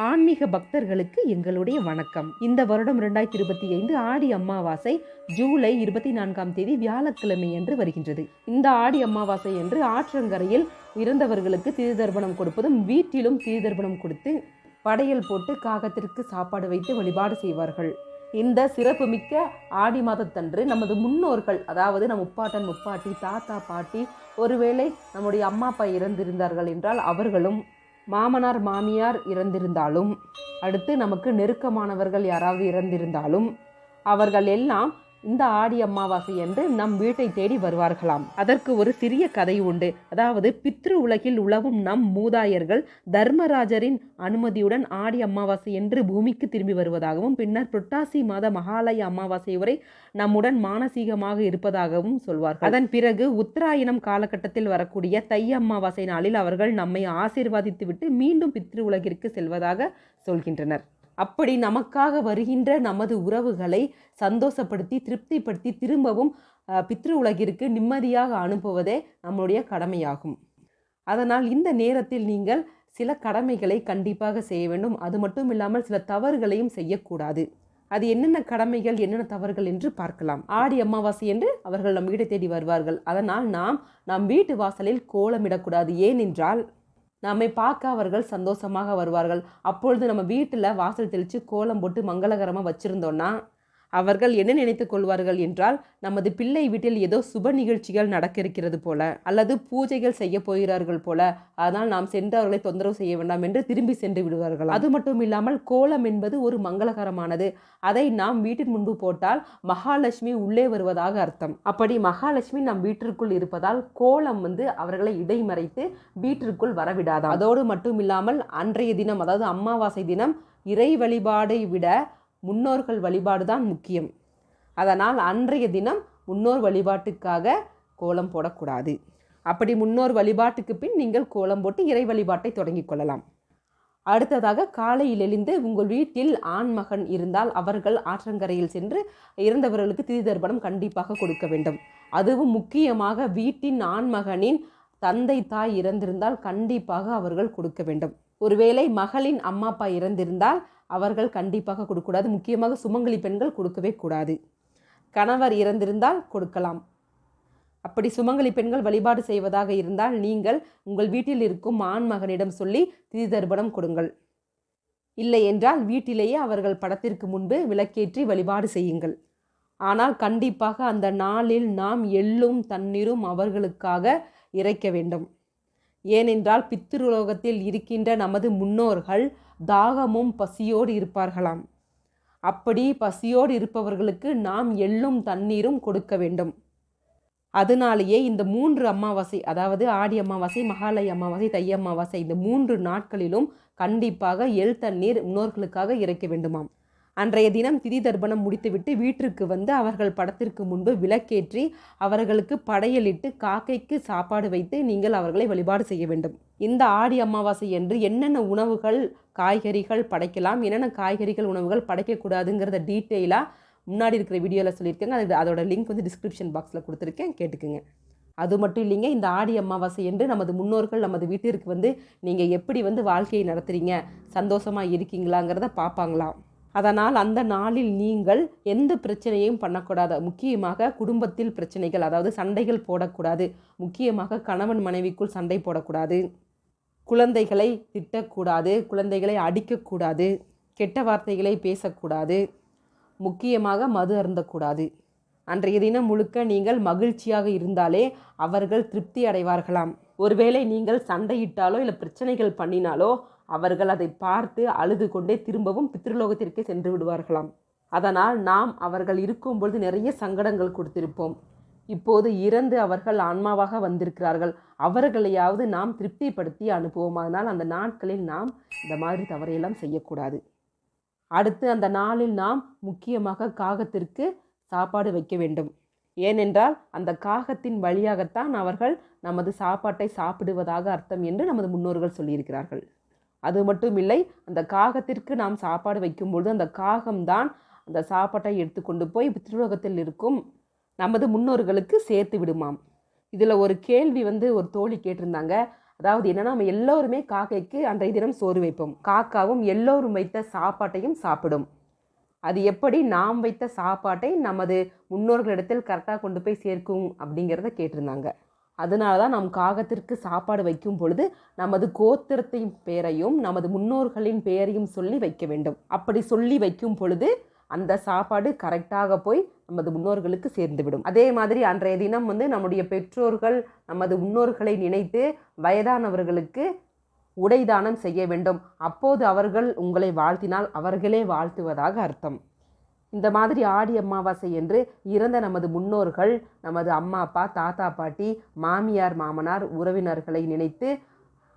ஆன்மீக பக்தர்களுக்கு எங்களுடைய வணக்கம். இந்த வருடம் ரெண்டாயிரத்தி இருபத்தி ஐந்து ஆடி அமாவாசை ஜூலை இருபத்தி நான்காம் தேதி வியாழக்கிழமை என்று வருகின்றது. இந்த ஆடி அமாவாசை என்று ஆற்றங்கரையில் இறந்தவர்களுக்கு தீர்தர்ப்பணம் கொடுப்பதும் வீட்டிலும் தீர்தர்ப்பணம் கொடுத்து படையல் போட்டு காகத்திற்கு சாப்பாடு வைத்து வழிபாடு செய்வார்கள். இந்த சிறப்புமிக்க ஆடி மாதத்தன்று நமது முன்னோர்கள் அதாவது நம் முப்பாட்டன் முப்பாட்டி தாத்தா பாட்டி ஒருவேளை நம்முடைய அம்மா அப்பா இறந்திருந்தார்கள் என்றால் அவர்களும் மாமனார் மாமியார் இறந்திருந்தாலும் அடுத்து நமக்கு நெருக்கமானவர்கள் யாராவது இறந்திருந்தாலும் அவர்கள் எல்லாம் இந்த ஆடி அமாவாசை என்று நம் வீட்டை தேடி வருவார்களாம். அதற்கு ஒரு சிறிய கதை உண்டு. அதாவது பித்ரு உலகில் உழவும் நம் மூதாயர்கள் தர்மராஜரின் அனுமதியுடன் ஆடி அமாவாசை என்று பூமிக்கு திரும்பி வருவதாகவும் பின்னர் புரட்டாசி மாத மகாலய அமாவாசை வரை நம்முடன் மானசீகமாக இருப்பதாகவும் சொல்வார்கள். அதன் பிறகு உத்தராயணம் காலகட்டத்தில் வரக்கூடிய தை அமாவாசை நாளில் அவர்கள் நம்மை ஆசீர்வாதித்துவிட்டு மீண்டும் பித்ரு உலகிற்கு செல்வதாக சொல்கின்றனர். அப்படி நமக்காக வருகின்ற நமது உறவுகளை சந்தோஷப்படுத்தி திருப்திப்படுத்தி திரும்பவும் பித்ரு உலகிற்கு நிம்மதியாக அனுப்புவதே நம்முடைய கடமையாகும். அதனால் இந்த நேரத்தில் நீங்கள் சில கடமைகளை கண்டிப்பாக செய்ய வேண்டும். அது மட்டும் இல்லாமல் சில தவறுகளையும் செய்யக்கூடாது. அது என்னென்ன கடமைகள் என்னென்ன தவறுகள் என்று பார்க்கலாம். ஆடி அமாவாசை என்று அவர்கள் நம் வீட்டை தேடி வருவார்கள். அதனால் நாம் நம் வீட்டு வாசலில் கோலமிடக்கூடாது. ஏனென்றால் நம்மை பார்க்க அவர்கள் சந்தோஷமாக வருவார்கள். அப்பொழுது நம்ம வீட்டில் வாசல் தெளித்து கோலம் போட்டு மங்களகரமாக வச்சுருந்தோன்னா அவர்கள் என்ன நினைத்துக் கொள்வார்கள் என்றால் நமது பிள்ளை வீட்டில் ஏதோ சுப நிகழ்ச்சிகள் நடக்க இருக்கிறது போல அல்லது பூஜைகள் செய்ய போகிறார்கள் போல அதனால் நாம் சென்று அவர்களை தொந்தரவு செய்ய வேண்டாம் என்று திரும்பி சென்று விடுவார்கள் அது மட்டும் இல்லாமல் கோலம் என்பது ஒரு மங்களகரமானது. அதை நாம் வீட்டின் முன்பு போட்டால் மகாலட்சுமி உள்ளே வருவதாக அர்த்தம். அப்படி மகாலட்சுமி நம் வீட்டிற்குள் இருப்பதால் கோலம் வந்து அவர்களை இடைமறைத்து வீட்டிற்குள் வரவிடாதாம். அதோடு மட்டும் இல்லாமல் அன்றைய தினம் அதாவது அமாவாசை தினம் இறை வழிபாடை விட முன்னோர்கள் வழிபாடு தான் முக்கியம். அதனால் அன்றைய தினம் முன்னோர் வழிபாட்டுக்காக கோலம் போடக்கூடாது. அப்படி முன்னோர் வழிபாட்டுக்கு பின் நீங்கள் கோலம் போட்டு இறை வழிபாட்டை தொடங்கிக் கொள்ளலாம். அடுத்ததாக காலையில் எழுந்து உங்கள் வீட்டில் ஆண் மகன் இருந்தால் அவர்கள் ஆற்றங்கரையில் சென்று இறந்தவர்களுக்கு தீர்தர்ப்பணம் கண்டிப்பாக கொடுக்க வேண்டும். அதுவும் முக்கியமாக வீட்டின் ஆண் மகனின் தந்தை தாய் இறந்திருந்தால் கண்டிப்பாக அவர்கள் கொடுக்க வேண்டும். ஒருவேளை மகளின் அம்மா அப்பா இறந்திருந்தால் அவர்கள் கண்டிப்பாக கொடுக்கக்கூடாது. முக்கியமாக சுமங்கலி பெண்கள் கொடுக்கவே கூடாது. கணவர் இறந்திருந்தால் கொடுக்கலாம். அப்படி சுமங்கலி பெண்கள் வழிபாடு செய்வதாக இருந்தால் நீங்கள் உங்கள் வீட்டில் இருக்கும் ஆண் மகனிடம் சொல்லி தீர்தர்ப்பணம் கொடுங்கள். இல்லை என்றால் வீட்டிலேயே அவர்கள் படத்திற்கு முன்பு விளக்கேற்றி வழிபாடு செய்யுங்கள். ஆனால் கண்டிப்பாக அந்த நாளில் நாம் எள்ளும் தண்ணீரும் அவர்களுக்காக இறைக்க வேண்டும். ஏனென்றால் பித்ருலோகத்தில் இருக்கின்ற நமது முன்னோர்கள் தாகமும் பசியோடு இருப்பார்களாம். அப்படி பசியோடு இருப்பவர்களுக்கு நாம் எள்ளும் தண்ணீரும் கொடுக்க வேண்டும். அதனாலேயே இந்த மூன்று அமாவாசை அதாவது ஆடி அமாவாசை மகாலய அமாவாசை தை அமாவாசை இந்த மூன்று நாட்களிலும் கண்டிப்பாக எள் தண்ணீர் முன்னோர்களுக்காக இறைக்க வேண்டுமாம். அன்றைய தினம் திதி தர்ப்பணம் முடித்துவிட்டு வீட்டிற்கு வந்து அவர்கள் படத்திற்கு முன்பு விளக்கேற்றி அவர்களுக்கு படையலிட்டு காக்கைக்கு சாப்பாடு வைத்து நீங்கள் அவர்களை வழிபாடு செய்ய வேண்டும். இந்த ஆடி அமாவாசை என்று என்னென்ன உணவுகள் காய்கறிகள் படைக்கலாம் என்னென்ன காய்கறிகள் உணவுகள் படைக்கக்கூடாதுங்கிறத டீட்டெயிலாக முன்னாடி இருக்கிற வீடியோவில் சொல்லியிருக்கேங்க. அது அதோட லிங்க் வந்து டிஸ்கிரிப்ஷன் பாக்ஸில் கொடுத்துருக்கேன். கேட்டுக்குங்க. அது மட்டும் இல்லைங்க இந்த ஆடி அமாவாசை என்று நமது முன்னோர்கள் நமது வீட்டிற்கு வந்து நீங்கள் எப்படி வந்து வாழ்க்கையை நடத்துகிறீங்க சந்தோஷமாக இருக்கீங்களாங்கிறத பார்ப்பாங்களாம் அதனால் அந்த நாளில் நீங்கள் எந்த பிரச்சனையும் பண்ணக்கூடாது. முக்கியமாக குடும்பத்தில் பிரச்சனைகள் அதாவது சண்டைகள் போடக்கூடாது. முக்கியமாக கணவன் மனைவிக்குள் சண்டை போடக்கூடாது. குழந்தைகளை திட்டக்கூடாது குழந்தைகளை அடிக்கக்கூடாது கெட்ட வார்த்தைகளை பேசக்கூடாது முக்கியமாக மது அருந்தக்கூடாது. அன்றைய தினம் முழுக்க நீங்கள் மகிழ்ச்சியாக இருந்தாலே அவர்கள் திருப்தி அடைவார்களாம். ஒருவேளை நீங்கள் சண்டையிட்டாலோ இல்லை பிரச்சனைகள் பண்ணினாலோ அவர்கள் அதை பார்த்து அழுது கொண்டே திரும்பவும் பித்ருலோகத்திற்கே சென்று விடுவார்களாம். அதனால் நாம் அவர்கள் இருக்கும்பொழுது நிறைய சங்கடங்கள் கொடுத்திருப்போம். இப்போது இறந்து அவர்கள் ஆன்மாவாக வந்திருக்கிறார்கள். அவர்களையாவது நாம் திருப்திப்படுத்தி அனுப்புவோம். அதனால் அந்த நாட்களில் நாம் இந்த மாதிரி தவறையெல்லாம் செய்யக்கூடாது. அடுத்து அந்த நாளில் நாம் முக்கியமாக காகத்திற்கு சாப்பாடு வைக்க வேண்டும். ஏனென்றால் அந்த காகத்தின் வழியாகத்தான் அவர்கள் நமது சாப்பாட்டை சாப்பிடுவதாக அர்த்தம் என்று நமது முன்னோர்கள் சொல்லியிருக்கிறார்கள். அது மட்டும் இல்லை அந்த காகத்திற்கு நாம் சாப்பாடு வைக்கும்பொழுது அந்த காகம்தான் அந்த சாப்பாட்டை எடுத்துக்கொண்டு போய் பித்ருலோகத்தில் இருக்கும் நமது முன்னோர்களுக்கு சேர்த்து விடுமாம். இதில் ஒரு கேள்வி வந்து ஒரு தோழி கேட்டிருந்தாங்க. அதாவது என்னன்னா நம்ம எல்லோருமே காக்கைக்கு அன்றைய தினம் சோறு வைப்போம். காக்காவும் எல்லோரும் வைத்த சாப்பாட்டையும் சாப்பிடும். அது எப்படி நாம் வைத்த சாப்பாட்டை நமது முன்னோர்களிடத்தில் கரெக்டாக கொண்டு போய் சேர்க்கும் அப்படிங்கிறத கேட்டிருந்தாங்க. அதனால தான் நம் காகத்திற்கு சாப்பாடு வைக்கும் பொழுது நமது கோத்திரத்தின் பெயரையும் நமது முன்னோர்களின் பெயரையும் சொல்லி வைக்க வேண்டும். அப்படி சொல்லி வைக்கும் பொழுது அந்த சாப்பாடு கரெக்டாக போய் நமது முன்னோர்களுக்கு சேர்ந்துவிடும். அதே மாதிரி அன்றைய தினம் வந்து நம்முடைய பெற்றோர்கள் நமது முன்னோர்களை நினைத்து வயதானவர்களுக்கு உடைதானம் செய்ய வேண்டும். அப்போது அவர்கள் உங்களை வாழ்த்தினால் அவர்களே வாழ்த்துவதாக அர்த்தம். இந்த மாதிரி ஆடி அமாவாசை என்று இறந்த நமது முன்னோர்கள் நமது அம்மா அப்பா தாத்தா பாட்டி மாமியார் மாமனார் உறவினர்களை நினைத்து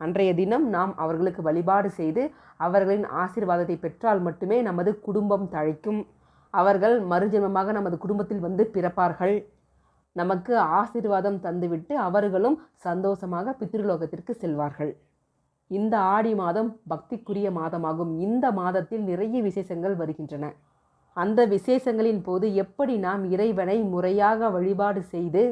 அன்றைய தினம் நாம் அவர்களுக்கு வழிபாடு செய்து அவர்களின் ஆசீர்வாதத்தை பெற்றால் மட்டுமே நமது குடும்பம் தழைக்கும். அவர்கள் மறுஜென்மமாக நமது குடும்பத்தில் வந்து பிறப்பார்கள். நமக்கு ஆசீர்வாதம் தந்துவிட்டு அவர்களும் சந்தோஷமாக பித்ருலோகத்திற்கு செல்வார்கள். இந்த ஆடி மாதம் பக்திக்குரிய மாதமாகும். இந்த மாதத்தில் நிறைய விசேஷங்கள் வருகின்றன. அந்த விசேஷங்களின் போது எப்படி நாம் இறைவனை முறையாக வழிபாடு செய்து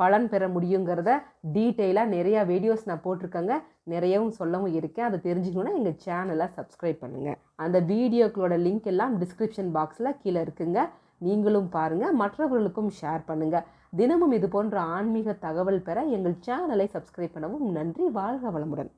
பலன் பெற முடியுங்கிறத டீட்டெயிலாக நிறையா வீடியோஸ் நான் போட்டிருக்கேங்க. நிறையவும் சொல்லவும் இருக்கேன். அதை தெரிஞ்சுக்கணுன்னா எங்கள் சேனலை சப்ஸ்கிரைப் பண்ணுங்கள் அந்த வீடியோக்களோட லிங்க் எல்லாம் டிஸ்கிரிப்ஷன் பாக்ஸில் கீழே இருக்குங்க. நீங்களும் பாருங்கள் மற்றவர்களுக்கும் ஷேர் பண்ணுங்கள் தினமும் இது போன்ற ஆன்மீக தகவல் பெற எங்கள் சேனலை சப்ஸ்கிரைப் பண்ணவும் நன்றி. வாழ்க வளமுடன்.